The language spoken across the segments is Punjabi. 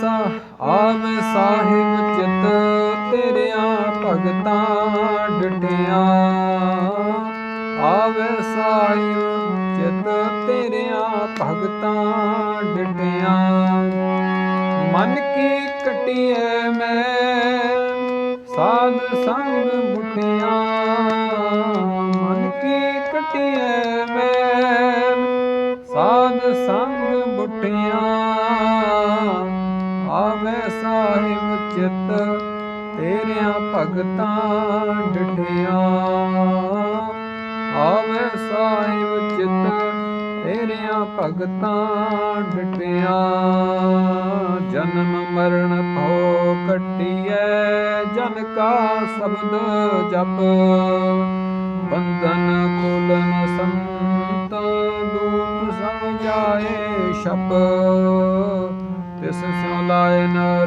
ਸਾ ਆਵੇ ਸਾਹਿਬ ਚਿਤ, ਤੇਰਿਆਂ ਭਗਤਾਂ ਡਟਿਆ। ਆਵੇ ਸਾਹਿਬ ਚਿਤ, ਤੇਰਿਆਂ ਭਗਤਾਂ ਡਟਿਆ। ਮਨ ਕੀ ਕਟਿਐ ਮੈਂ, ਸਾਧ ਸੰਗ ਮੁਟਿਆ। ਮਨ ਕੀ ਕਟਿਐ ਮੈਂ, ਸਾਧ ਸੰਗ ਬੁਟਿਆ ਚਿਤ, ਤੇਰਿਆਂ ਭਗਤਾਂ ਡਟਿਆ ਆਵੇ ਸਾਹਿਬ ਚਿਤ, ਤੇਰਿਆਂ ਭਗਤਾਂ ਡਟਿਆ ਜਨਮ ਮਰਨ ਭਉ ਕਟਿਐ, ਜਨ ਕਾ ਸ਼ਬਦ ਜਪ। ਬੰਧਨ ਖੋਲਨ ਸੰਤ, ਦੂਤ ਸਮਝਾਏ ਛਪ। ਤਿਸ ਸਿਉ ਲਾਇ ਨ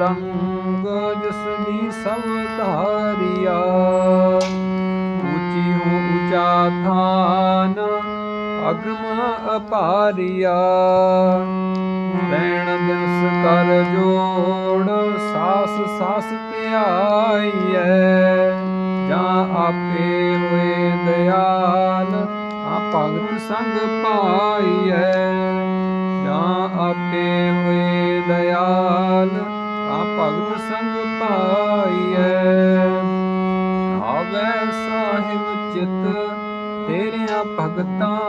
ਸਭ ਧਾਰਿਆ ਉੱਚੀ ਹੋ ਉੱਚਾ ਥਾਨ, ਅਗਮ ਅਪਾਰਿਆ। ਬੈਣ ਦਿਸ ਕਰ ਜੋੜ, ਸਾਸ ਸਾਸ ਧਿਆਈਐ। ਜਾਂ ਆਪੇ ਹੋਏ ਦਿਆਲ ਆ ਭਗਤ ਸੰਗ ਪਾਈਐ। ਜਾਂ ਆਪੇ ਭਗਤ ਸੰਗ ਪਾਈਐ। ਆਵੇ ਸਾਹਿਬ ਚਿਤ, ਤੇਰਿਆਂ ਭਗਤਾਂ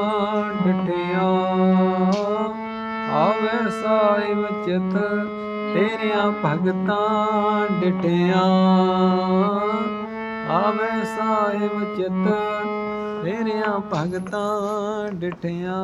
ਡਟਿਆ ਆਵੇ ਸਾਹਿਬ ਚਿਤ, ਤੇਰਿਆਂ ਭਗਤਾਂ ਡਟਿਆ ਆਵੇ ਸਾਹਿਬ ਚਿਤ, ਤੇਰਿਆਂ ਭਗਤਾਂ ਡਟਿਆ